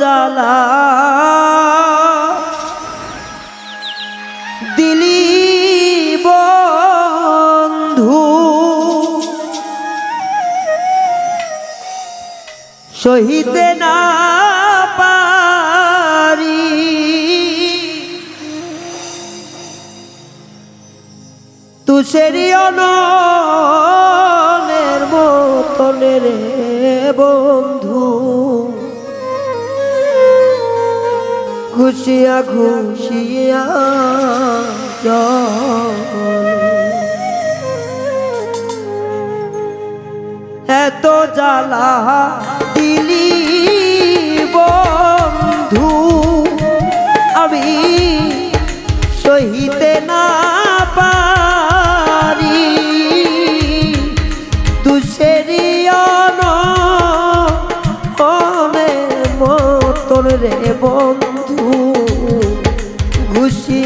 জ্বালা। দিলি বন্ধু সহিতে না পারি। তুষেরি অনের মতনে রে বন্ধু। খুশিয়া জলে। এত জ্বালা দিলি বন্ধু আমি সহিতে না পারি তুষেরিয়ন মতন রে বন্ধু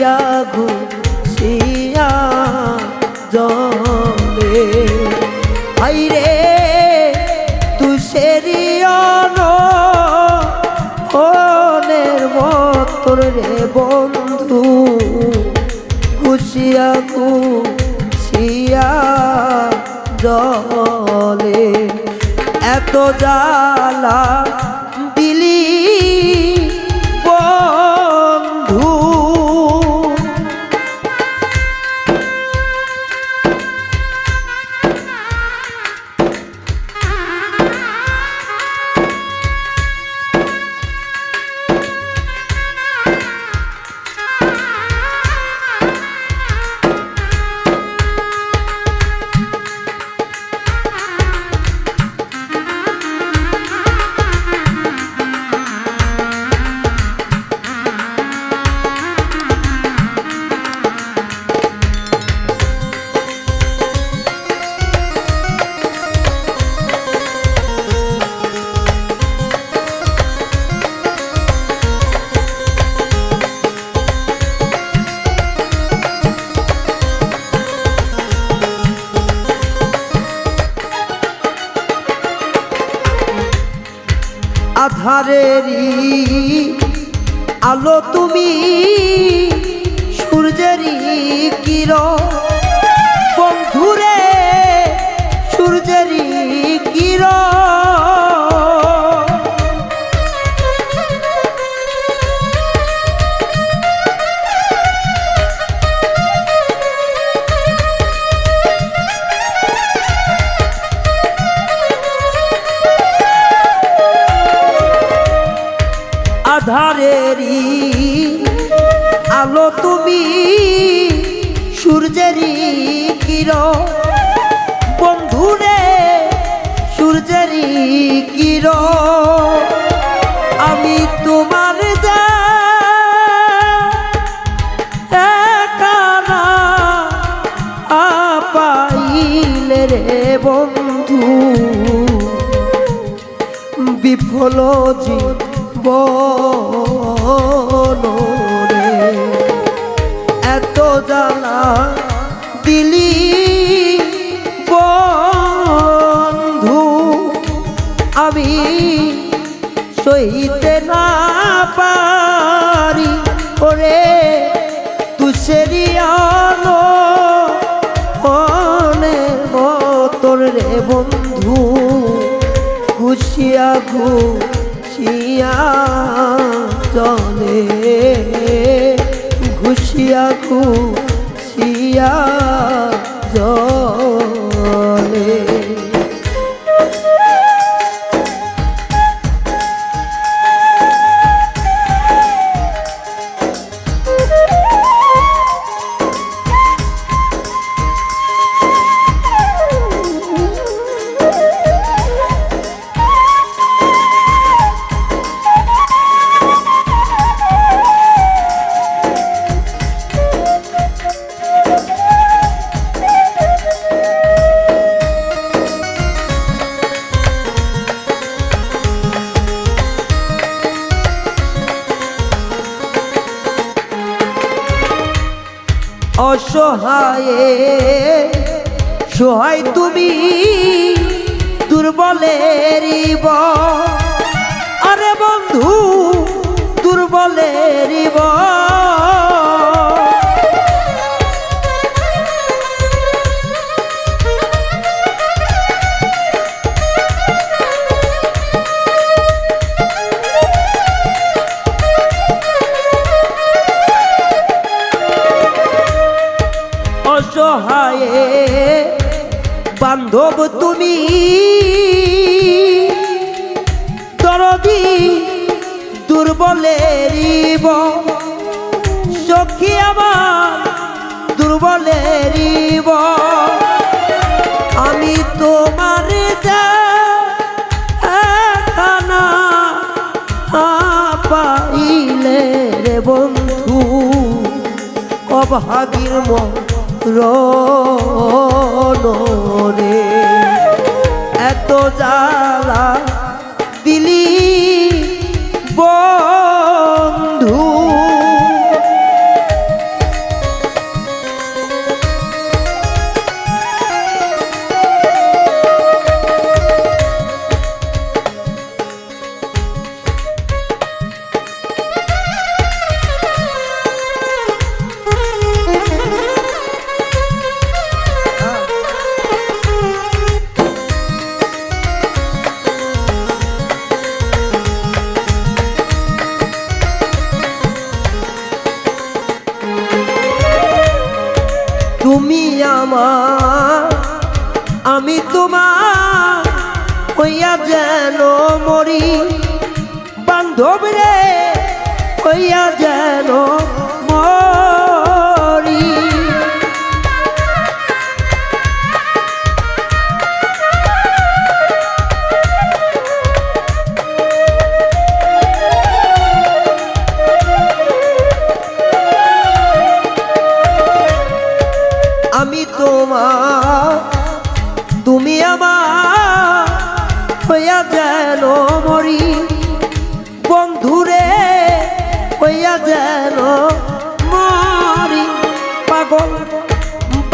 ঘুষিয়া ঘুষিয়া জলে। হাইরে তুষেরিয়ন অনের মতন রে বন্ধু। খুশিয়া খুশিয়া জলে। এত জ্বালা আধারেরই আলো তুমি সূর্যেরই কিরণ। বন্ধুরে সূর্যেরই কিরণ। আধারেরই আলো তুমি, সূর্যেরই কিরণ। বন্ধুরে, সূর্যেরই কিরণ। আমি তোমার যা রে বন্ধু, বিফল জীবন রে এত জ্বালা দিলি বন্ধু, আমি সইতে না পারি। ওরে তুষেরি আলো অনের মতন রে বন্ধু ঘুষিয়া ঘুষিয়া চলে ঘুষিয়া খুশিয়া জলে অসহায়ে সহায় তুমি দুর্বলের আরে বন্ধু দুর্বলের বল অসহায়ে। বান্ধব তুমি, দরদি দুর্বলেরিব সখী আমার দুর্বলেরিব আমি তোমার খানা পাইলে রে বন্ধু, অভাগীর মরণরে এত জ্বালা তোমার হইয়া যেন মরি। বান্ধব রে হইয়া যেন মরি। আমি তোমার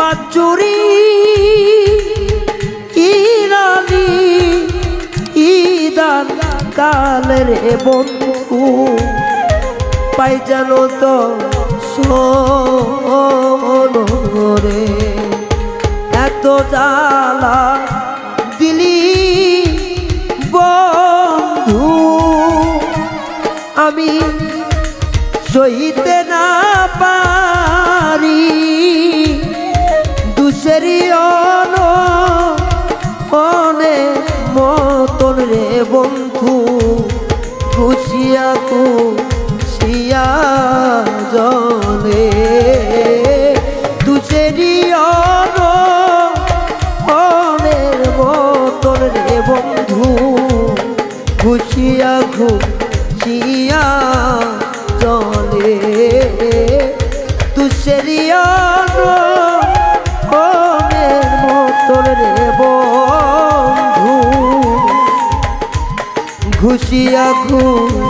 বাচুরি ইরানি ইদান কালের বন্ধু? পাই যেন তো সরে এত জ্বালা মতন রে বন্ধু খুশিয়া জলে। দুসেরি অন অনের মতন রে বন্ধু খুশিয়া খুশিয়া ঘুষিয়া ঘুষিয়া